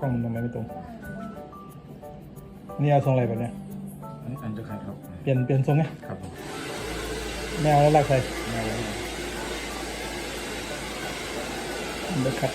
กล้องมันทำไมไม่ตรง นี่เอาทรงอะไรแบบเนี้ยอันนี้อันจะขัดครับ เปลี่ยนเปลี่ยนทรงไงครับผมไม่เอาแล้วลากใส่แนวนี้เดี๋ยวคัด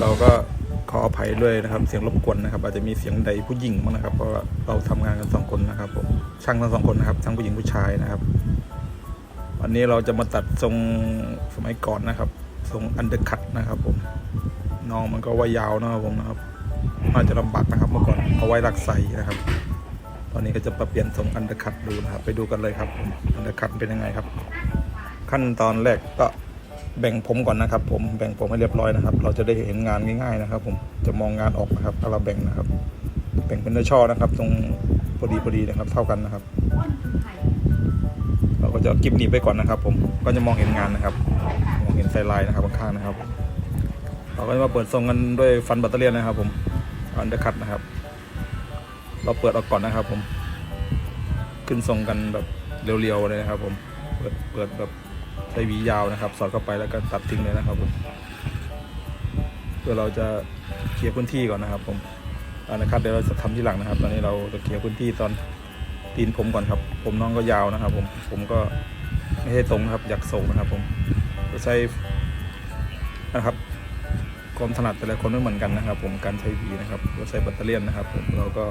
เราก็ ขออภัยด้วยนะครับ เสียงรบกวนนะครับ อาจจะมีเสียงใดผู้หญิงบ้างนะครับ เพราะเราทำงานกันสองคนนะครับผมช่างทั้งสองคนนะครับทั้งผู้หญิงผู้ชายนะครับ วันนี้เราจะมาตัดทรงสมัยก่อนนะครับ ทรงอันเดอร์คัตนะครับผมน้องมันก็ว่ายาวนะครับผมนะครับน่าจจะลำบากนะครับเมื่อก่อนเอาไว้รักใสนะครับ ตอนนี้ก็จะมาเปลี่ยนทรงอันเดอร์คัตดูนะครับ ไปดูกันเลยครับอันเดอร์คัตเป็นยังไงครับ ขั้นตอนแรกก็ แบ่งผมก่อนนะครับ ผมแบ่งผมให้เรียบร้อยนะครับ เราจะได้เห็นงานง่ายๆนะครับ ผมจะมองงานออกนะครับถ้าเราแบ่งนะครับ แบ่งเป็นช่อนะครับ ตรงพอดีพอดีนะครับ เท่ากันนะครับ เราก็จะกิบหนีบไปก่อนนะครับ ผมก็จะมองเห็นงานนะครับ มองเห็นไซไลน์นะครับข้างๆนะครับ เราก็จะมาเปิดทรงกันด้วยฟันแบัตเตอรี่นะครับ ผมอันเดอร์คัตนะครับ เราเปิดออกก่อนนะครับ ผม ขึ้นทรงกันแบบเรียวๆเลยนะครับ ผมเปิดเปิดแบบ ใช้หวียาวนะครับ สอดเข้าไปแล้วก็ตัดทิ้งเลยนะครับผมเพื่อเราจะเคลียร์พื้นที่ก่อนนะครับ ผมอันนะครับเดี๋ยวเราจะทำที่หลังนะครับ ตอนนี้เราจะเคลียร์พื้นที่ตอนตีนผมก่อนครับ ผมน้องก็ยาวนะครับ ผมผมก็ไม่ใช่ตรงนะครับ อยากส่งนะครับ ผมก็ใช้นะครับความถนัดแต่ละคนไม่เหมือนกันนะครับ ผมการใช้หวีนะครับเราใช้แบตเตอรี่นะครับ ผมเราก็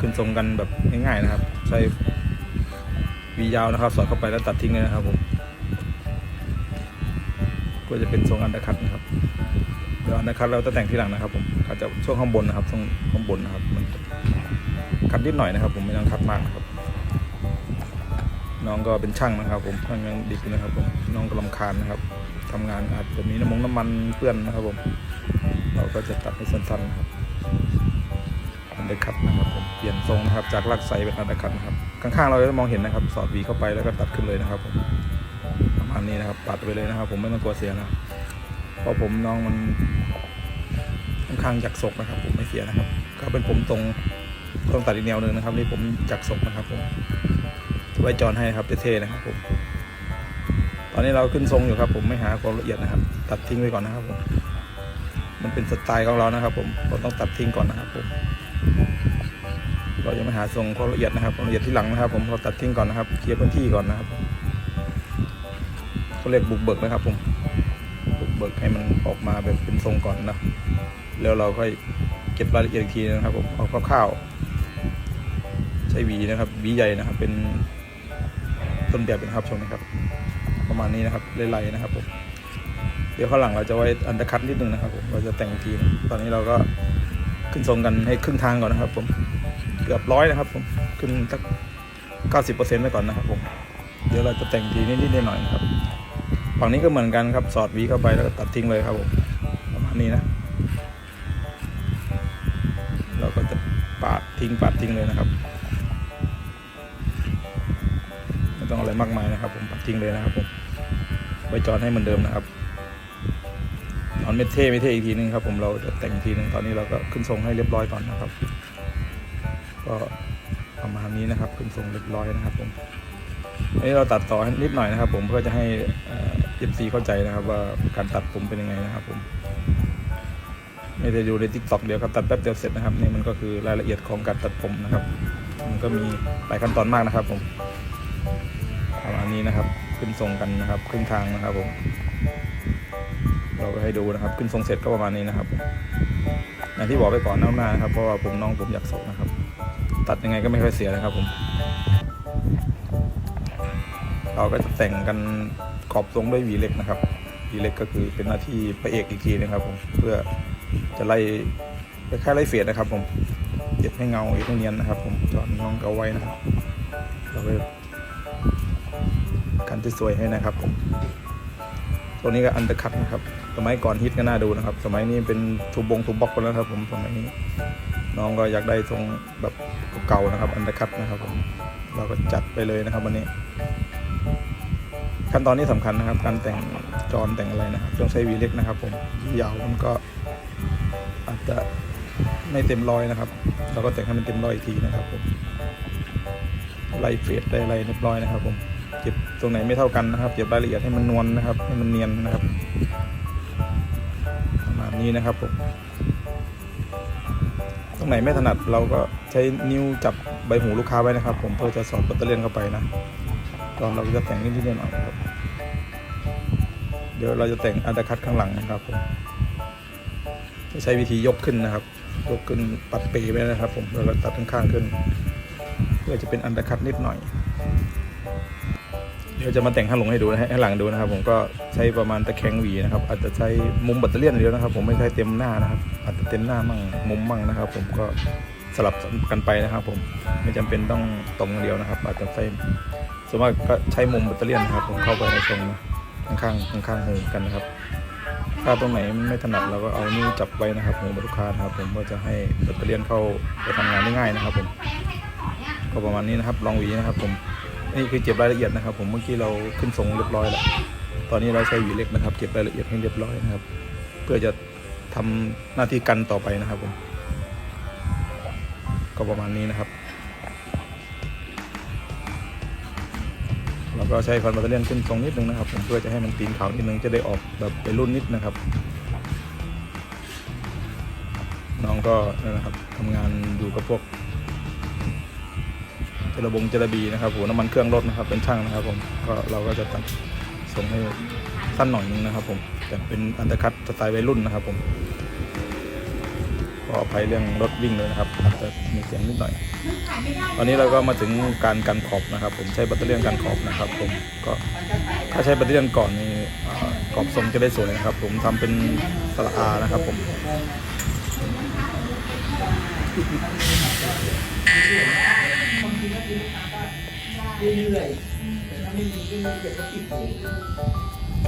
ขึ้นทรงกันแบบง่ายๆนะครับ ใช้หวียาวนะครับ สอดเข้าไปแล้วตัดทิ้งเลยนะครับผม ก็จะเป็นทรงอันดาคัตนะครับเดี๋ยวอันดาคัตเราจะแต่งทีหลังนะครับผมอาจจะช่วงข้างบนนะครับช่วงข้างบนนะครับมันคัดนิดหน่อยนะครับ ผมไม่ต้องคัดมากนะครับ น้องก็เป็นช่างนะครับ ผมช่างยังดิบอยู่นะครับ ผมน้องก็ลำคาญนะครับทำงานอาจจะมีน้ำมันน้ำมันเปื้อนนะครับ ผม เราก็จะตัดให้สั้นๆนะครับอันเดอร์คัตนะครับผมเปลี่ยนทรงนะครับจากลักไซเป็นอันเดอร์คัตนะครับข้างๆเราจะมองเห็นนะครับ สอดวีเข้าไปแล้วก็ตัดขึ้นเลยนะครับผม ประมาณนี้นะครับตัดไปเลยนะครับ ผมไม่ต้องกลัวเสียนะเพราะผมน้องมันค่อนข้างจักศกนะครับ ผมไม่เสียนะครับก็เป็นผมตรงต้องตัดอีกแนวหนึ่งนะครับ นี่ผมจักศกนะครับ ผม ไว้จอนให้นะครับเท่ๆนะครับ ผม ตอนนี้เราขึ้นทรงอยู่ครับ ผมไม่หาความละเอียดนะครับ ตัดทิ้งไปก่อนนะครับผมมันเป็นสไตล์ของเรานะครับ ผมเราต้องตัดทิ้งก่อนนะครับ ผม เราจะไม่หาทรงความละเอียดนะครับความละเอียดที่หลังนะครับ ผมเราตัดทิ้งก่อนนะครับเคลียร์พื้นที่ก่อนนะครับ เขาเรียกบุกเบิกนะครับผมบุกเบิกให้มันออกมาแบบเป็นทรงก่อนนะแล้วเราค่อยเก็บรายละเอียดอีกทีนะครับผมเอาคร่าวๆใช้หวีนะครับหวีใหญ่นะครับ เป็นต้นแบบนะครับชมนะครับ ประมาณนี้นะครับไล่ๆนะครับผมเดี๋ยวข้างหลังเราจะไว้อันตะคัดนิดนึงนะครับผมเราจะแต่งทีตอนนี้เราก็ขึ้นทรงกันให้ครึ่งทางก่อนนะครับ ผมเกือบร้อยนะครับ ผมขึ้นสักเก้าสิบเปอร์เซ็นต์ไปก่อนนะครับผมเดี๋ยวเราจะแต่งทีนิดๆหน่อยๆนะครับ ฝั่งนี้ก็เหมือนกันครับ สอดวีเข้าไปแล้วก็ตัดทิ้งเลยครับผมประมาณนี้นะ เราก็จะปาดทิ้งปาดทิ้งเลยนะครับไม่ต้องอะไรมากมายนะครับ ผมปาดทิ้งเลยนะครับผมไว้จอนให้เหมือนเดิมนะครับตอนเม็ดเท่ไม่เท่อีกทีนึงครับ ผมเราจะแต่งอีกทีนึงตอนนี้เราก็ขึ้นทรงให้เรียบร้อยก่อนนะครับ ก็ประมาณนี้นะครับขึ้นทรงเรียบร้อยนะครับผมอันนี้เราตัดต่อนิดหน่อยนะครับ ผมเพื่อจะให้ เอฟซีเข้าใจนะครับว่าการตัดผมเป็นยังไงนะครับผมไม่ได้ดูในทิกตอกเดียวครับตัดแป๊บเดียวเสร็จนะครับนี่มันก็คือรายละเอียดของการตัดผมนะครับ มันก็มีหลายขั้นตอนมากนะครับ ผมประมาณนี้นะครับ ขึ้นทรงกันนะครับครึ่งทางนะครับผม เราก็ให้ดูนะครับ ขึ้นทรงเสร็จก็ประมาณนี้นะครับอย่างที่บอกไปก่อนหน้าหน้านะครับเพราะว่าผมน้องผมอยากสกนะครับ ตัดยังไงก็ไม่ค่อยเสียนะครับผม เราก็จะแต่งกันขอบทรงด้วยวีเล็กนะครับวีเล็กก็คือเป็นหน้าที่พระเอกอีกทีนะครับผมเพื่อจะไล่คล้ายๆไล่เฟียดนะครับ ผมเย็บให้เงาเย็บให้เนียนนะครับ ผมจอนน้องเกาไว้นะครับเราก็กันที่สวยให้นะครับ ผมตัวนี้ก็อันเดอร์คัตนะครับ สมัยก่อนฮิตก็น่าดูนะครับ สมัยนี้เป็นทูบงทูบ็อกไปแล้วครับ ผมสมัยนี้น้องก็อยากได้ทรงแบบเก่าๆนะครับ อันเดอร์คัตนะครับ ผมเราก็จัดไปเลยนะครับวันนี้ ขั้นตอนนี้สำคัญนะครับ การแต่งจอนแต่งอะไรนะครับต้องใช้วีเล็กนะครับผมหยาวมันก็อาจจะไม่เต็มร้อยนะครับ เราก็แต่งให้มันเต็มร้อยอีกทีนะครับผมไล่เฟดไล่อะไรเรียบร้อยนะครับ ผมเก็บตรงไหนไม่เท่ากันนะครับเก็บรายละเอียดให้มันนวลนะครับ ให้มันเนียนนะครับประมาณนี้นะครับผมตรงไหนไม่ถนัดเราก็ใช้นิ้วจับใบหูลูกค้าไว้นะครับ ผมเพื่อจะสอดแบตเตอรี่เข้าไปนะตอนเราจะแต่งนิดๆหน่อยๆครับ เดี๋ยวเราจะแต่งอันดคัดข้างหลังนะครับผมจะใช้วิธียกขึ้นนะครับ ยกขึ้นปัดเปไว้นะครับ ผมแล้วก็ตัดข้างๆขึ้น เพื่อจะเป็นอันดคัดนิดหน่อย เดี๋ยวจะมาแต่งข้างหลังให้ดูนะให้หลังดูนะครับ ผมก็ใช้ประมาณตะแคงหวีนะครับ อาจจะใช้มุมแบัตเตอรี่เดียวนะครับ ผมไม่ใช้เต็มหน้านะครับ อาจจะเต็มหน้ามั่งมุมมั่งนะครับ ผมก็สลับกันไปนะครับ ผมไม่จำเป็นต้องตรงเดียวนะครับ อาจจะใช้ส่วนมากก็ใช้มุมแบตเตอรี่นะครับ ผมเข้าไปในทรงนะ ข้างๆข้างๆหูกันนะครับ ถ้าตรงไหนไม่ถนัดเราก็เอานิ้วจับไว้นะครับหูบรลูกคานะครับ ผมก็จะให้แบตเตอรี่เข้าไปทำงานได้ง่ายนะครับ ผม ก็ประมาณนี้นะครับ ลองหวีนะครับ ผมนี่คือเก็บรายละเอียดนะครับ ผมเมื่อกี้เราขึ้นทรงเรียบร้อยแล้วตอนนี้เราใช้หวีเล็กนะครับ เก็บรายละเอียดให้เรียบร้อยนะครับ เพื่อจะทำหน้าที่กันต่อไปนะครับผม ก็ประมาณนี้นะครับ แล้วก็ใช้ฟันแบตเตอรี่ขึ้นทรงนิดนึงนะครับผมเพื่อจะให้มันตีนขาวนิดนึงจะได้ออกแบบไปรุ่นนิดนะครับ น้องก็นั่นนะครับทำงานอยู่กับพวกเจระบงเจระบีนะครับหัวน้ำมันเครื่องรถนะครับ เป็นช่างนะครับ ผมก็เราก็จะตัดส่งให้สั้นหน่อยนึงนะครับ ผมแต่เป็นอันตรคัตสไตล์วัยรุ่นนะครับ ผม ขออภัยเรื่องรถวิ่งเลยนะครับอาจจะมีเสียงนิดหน่อย ตอนนี้เราก็มาถึงการกันขอบนะครับ ผมใช้แบตเตอรี่กันขอบนะครับ ผมก็ถ้าใช้แบตเตอรี่ก่อนนี่อ่ากรอบทรงจะได้สวยนะครับ ผมทำเป็นสระอานะครับ ผม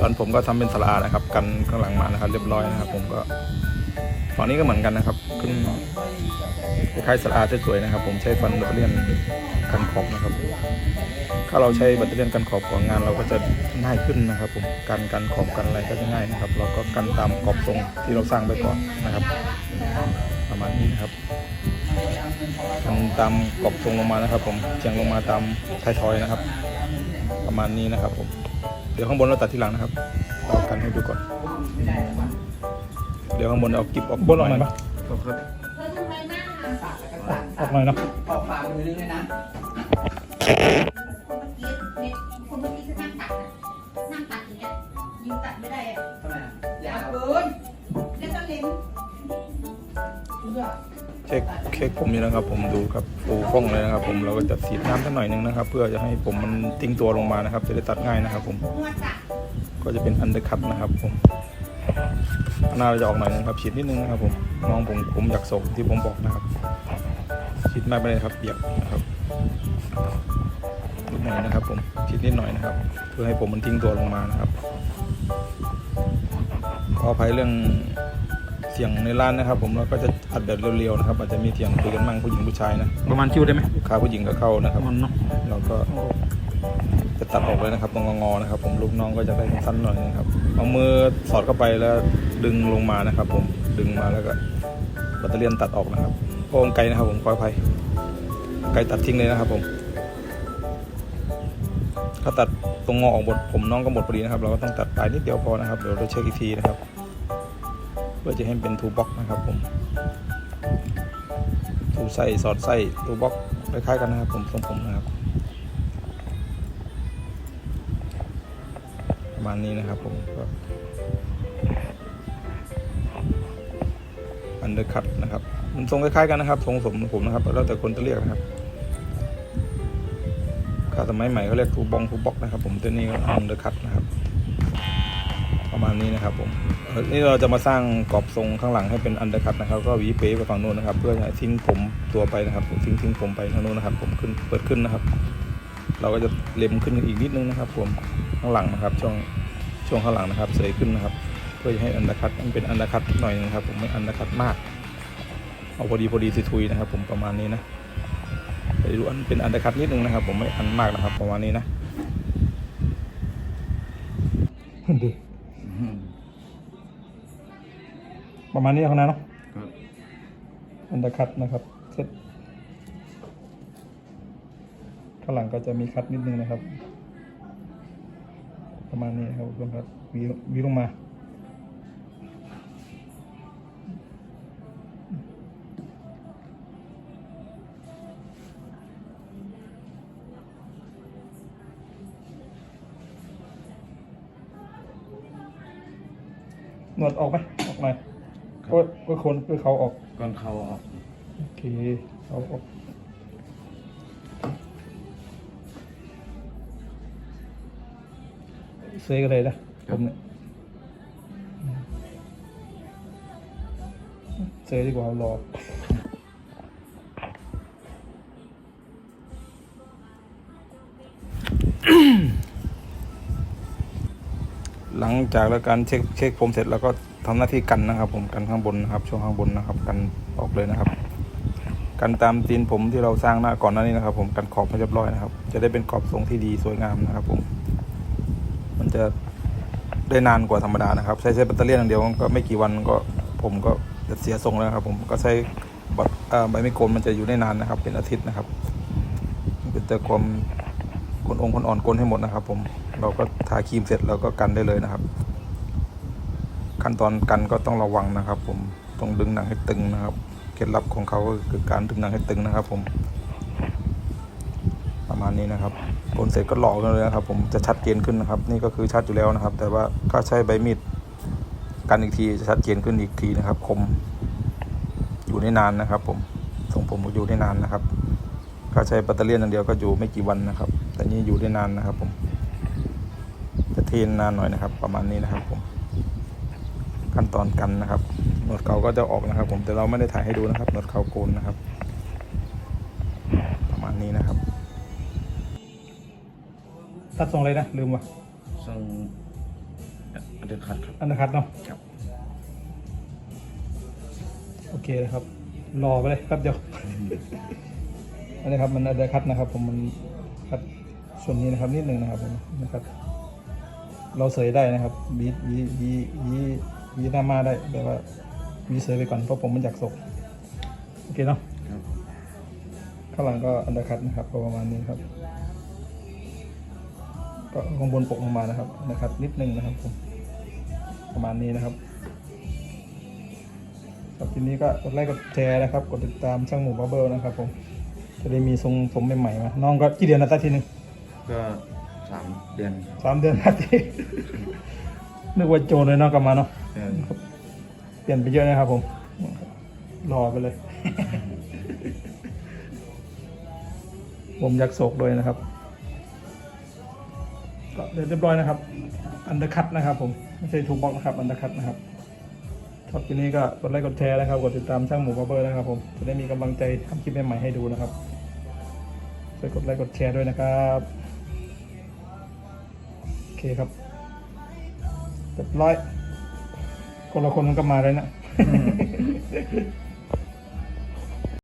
ตอนผมก็ทำเป็นสลานะครับ กันข้างหลังมานะครับ เรียบร้อยนะครับ ผมก็ ฝั่งนี้ก็เหมือนกันนะครับขึ้นคล้ายๆสลาสวยๆนะครับ ผมใช้ฟันแบตเตอรี่กันขอบนะครับ ถ้าเราใช้แบตเตอรี่กันขอบของงานเราก็จะง่ายขึ้นนะครับ ผมการกันขอบกันอะไรก็จะง่ายนะครับ เราก็กันตามขอบทรงที่เราสร้างไปก่อนนะครับ ประมาณนี้นะครับกันตามขอบทรงลงมานะครับ ผมเฉียงลงมาตามท้ายทอยนะครับ ประมาณนี้นะครับ ผมเดี๋ยวข้างบนเราตัดทีหลังนะครับเรากันให้ดูก่อน เดี๋ยวข้างบนเอากิบออกบนหน่อยปะครับครับเธอทำไมหน้าหาออกหน่อยเนาะออกปากมือนึงเลยนะคนเมื่อกี้เนี่ยคนเมื่อกี้คือนั่งตัดนะนั่งตัดอย่างเงี้ยยืนตัดไม่ได้อะทำไมอะยายาววเกินแล้วก็เล็มเช็คเค้กผมนี่นะครับ ผมดูครับฟูฟ่องเลยนะครับ ผมเราก็จะสีดน้ำสักหน่อยหนึงนะครับ เพื่อจะให้ผมมันติ้งตัวลงมานะครับ จะได้ตัดง่ายนะครับ ผมนวดตัดก็จะเป็นอันเดอร์คัตนะครับ ผม หน้าเราจะออกหน่อยนึงครับฉีดนิดนึงนะครับผมน้องผมผมอยากส่งที่ผมบอกนะครับฉีดมากไปเลยครับเปียกนะครับนิดหน่อยนะครับ ผมฉีดนิดหน่อยนะครับ เพื่อให้ผมมันทิ้งตัวลงมานะครับขออภัยเรื่องเสียงในร้านนะครับ ผมเราก็จะอัดแบบเร็วๆนะครับ อาจจะมีเสียงคุยกันมั่งผู้หญิงผู้ชายนะประมาณคิวได้ไหมลูกค้าผู้หญิงก็เข้านะครับมันเนาะเราก็จะ ตัดออกเลยนะครับ ตรงงอๆนะครับ ผมลูกน้องก็จะได้สั้นหน่อยนะครับเอามือสอดเข้าไปแล้วดึงลงมานะครับ ผมดึงมาแล้วก็แบตเตอรี่ตัดออกนะครับโอ้งไกลนะครับ ผมขออภัยไกลตัดทิ้งเลยนะครับ ผมถ้าตัดตรงงอออกหมดผมน้องก็หมดพอดีนะครับ เราก็ต้องตัดปลายนิดเดียวพอนะครับเดี๋ยวเราเช็คอีกทีนะครับ เพื่อจะให้เป็นทูบ็อกนะครับ ผมทูไส้สอดไส้ทูบ็อกคล้ายๆกันนะครับ ผมทรงผมนะครับ มาณนี้นะครับผมก็อันเดอร์คัตนะครับ มันทรงคล้ายๆกันนะครับทรงผมผมนะครับ แล้วแต่คนจะเรียกนะครับถ้าสมัยใหม่เขาเรียกทูบองทูบ็อกนะครับ ผมตัวนี้ก็อันเดอร์คัตนะครับ ประมาณนี้นะครับ ผมเนี่เราจะมาสร้างกรอบทรงข้างหลังให้เป็นอันเดอร์คัตนะครับ ก็หวีเป๊ไปฝั่งโน้นนะครับ เพื่อทิ้งผมตัวไปนะครับ ทิ้งทิ้งผมไปทางโน้นนะครับ ผมขึ้นเปิดขึ้นนะครับ เราก็จะเล็มขึ้นอีกนิดนึงนะครับผมข้างหลังนะครับ ช่วงช่วงข้างหลังนะครับ เสยขึ้นนะครับ เพื่อจะให้อันดาคัตมันเป็นอันดาคัตหน่อยนะครับ ผมไม่อันดาคัตมาก เอาพอดีพอดีทุยๆนะครับ ผมประมาณนี้นะไปดูอันเป็นอันดาคัตนิดนึงนะครับ ผมไม่อันมากนะครับ ประมาณนี้นะดูประมาณนี้ข้างหน้าเนาะครับอันเดอร์คัตนะครับ ข้างหลังก็จะมีคัดนิดนึงนะครับ ประมาณนี้นะครับทุกคนครับวีวีลงมาหนวดออกไหมออกหน่อยก็ก็คนก็เขาออกก่อนเขาออก โอเคเอาออก เซกันเลยนะผมเนี่ยเซดีกว่ารอหลังจากแล้วการเช็คเช็คผมเสร็จแล้วก็ทำหน้าที่กันนะครับ ผมกันข้างบนนะครับ ช่วงข้างบนนะครับ กันออกเลยนะครับ กันตามตีนผมที่เราสร้างหน้าก่อนหน้านี้นะครับ ผมกันขอบให้เรียบร้อยนะครับ จะได้เป็นขอบทรงที่ดีสวยงามนะครับ ผม มันจะได้นานกว่าธรรมดานะครับ ใช้ใช้แบตเตอรี่อย่างเดียวก็ไม่กี่วันก็ผมก็จะเสียทรงแล้วครับ ผมก็ใช้ใบไมีดโกนมันจะอยู่ได้นานนะครับ เป็นอาทิตย์นะครับเป็นแต่ความคนองค์คนอ่อนกลนให้หมดนะครับ ผมเราก็ทาครีมเสร็จเราก็กันได้เลยนะครับ ขั้นตอนกันก็ต้องระวังนะครับ ผมต้องดึงหนังให้ตึงนะครับเคล็ดลับของเขาก็คือการดึงหนังให้ตึงนะครับ ผม ประมาณนี้นะครับ โกนเสร็จก็หลอกกันเลยนะครับ ผมจะชัดเจนขึ้นนะครับ นี่ก็คือชัดอยู่แล้วนะครับ แต่ว่าถ้าใช้ใบมีดกันอีกทีจะชัดเจนขึ้นอีกทีนะครับ คมอยู่ได้นานนะครับ ผมทรงผมก็อยู่ได้นานนะครับถ้าใช้แบตเตอรี่อย่างเดียวก็อยู่ไม่กี่วันนะครับ แต่นี่อยู่ได้นานนะครับ ผมจะเทนนานหน่อยนะครับ ประมาณนี้นะครับ ผม ขั้นตอนกันนะครับหนวดเขาก็จะออกนะครับ ผมแต่เราไม่ได้ถ่ายให้ดูนะครับหนวดเขาโกนนะครับ ประมาณนี้นะครับ ตัดทรงเลยนะ ลืมว่ะทรงอันเดอร์คัตครับ อันนะครับเนาะครับ โอเคนะครับ รอไปเลยแป๊บเดียว อันนี้ครับมันอันเดอร์คัตนะครับ ผมมันคัดส่วนนี้นะครับนิดนึงนะครับผมนะครับ เราเสยได้นะครับวีวีวีวีวีหน้ามาได้แต่ว่าวีเสยไปก่อนเพราะผมมันอยากศกโอเคเนาะครับข้างหลังก็อันเดอร์คัตนะครับก็ประมาณนี้ครับ ก็ข้างบนปกลงมานะครับนะครับ นิดนึงนะครับผมประมาณนี้นะครับครับทีนี้ก็กดไลค์กดแชร์นะครับ กดติดตามช่างหมูบับเบิลนะครับ ผม จะได้มีทรงผมใหม่ๆมาน้องก็กี่เดือนนะตัดทีหนึ่งก็สามเดือนสามเดือนครับที่นึกว่าโจรเลยเนาะกลับมาเนาะเดือนเปลี่ยนไปเยอะนะครับผมรอไปเลย ผมยักษ์โศกด้วยนะครับ ก็เรียบร้อยนะครับ อันเดอร์คัตนะครับ ผมไม่ใช่ทูบ็อกนะครับ อันเดอร์คัตนะครับชอบคลิปนี้ก็กดไลค์กดแชร์นะครับกดติดตามช่างหมูบาร์เบอร์นะครับ ผมจะได้มีกำลังใจทำคลิปใหม่ๆให้ดูนะครับช่วยกดไลค์กดแชร์ด้วยนะครับโอเคครับเรียบร้อยคนละคนมันก็มาเลยนะ